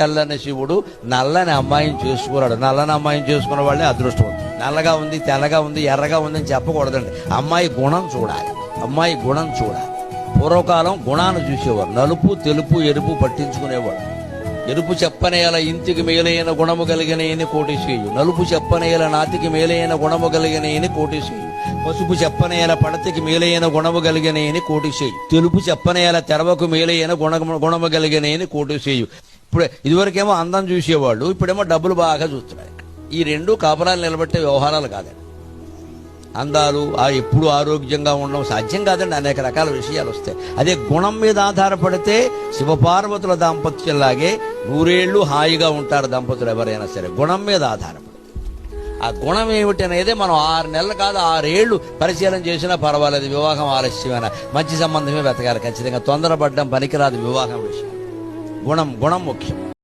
తెల్లని శివుడు నల్లని అమ్మాయిని చేసుకున్నాడు. నల్లని అమ్మాయిని చేసుకున్న వాళ్ళే అదృష్టం నల్లగా ఉంది తెల్లగా ఉంది ఎర్రగా ఉంది అని చెప్పకూడదండి. అమ్మాయి గుణం చూడాలి. అమ్మాయి గుణం చూడాలి. పూర్వకాలం గుణాన్ని చూసేవారు. నలుపు తెలుపు ఎరుపు పట్టించుకునేవాడు ఎరుపు చెప్పనేల ఇంటికి మేలైన గుణము కలిగిన కోటేశ్వరు నలుపు చెప్పనేల నాతికి మేలైన గుణము కలిగిన కోటేశ్వరు పసుపు చెప్పనేల పడతికి మేలైన గుణము కలిగిన కోటేశ్వరు తెలుపు చెప్పనేల తెరవకు మేలైన గుణ గుణము కలిగిన కోటేశ్వరు ఇప్పుడు ఇదివరకేమో అందం చూసేవాళ్ళు ఇప్పుడేమో డబ్బులు బాగా చూస్తున్నాయి. ఈ రెండు కాపురాలు నిలబెట్టే వ్యవహారాలు కాదండి అందాలు ఆ ఎప్పుడు ఆరోగ్యంగా ఉండడం సాధ్యం కాదండి అనేక రకాల విషయాలు వస్తాయి. అదే గుణం మీద ఆధారపడితే శివపార్వతుల దాంపత్యంలాగే నూరేళ్ళు హాయిగా ఉంటారు దంపతులు ఎవరైనా సరే గుణం మీద ఆధారపడి. ఆ గుణం ఏమిటి అనేది మనం ఆరు నెలలు కాదు ఆరేళ్ళు పరిశీలన చేసినా పర్వాలేదు వివాహం ఆలస్యమైన మంచి సంబంధమే వెతకాలి ఖచ్చితంగా తొందరపడడం పనికిరాదు వివాహం విషయం. గుణం గుణం ముఖ్యం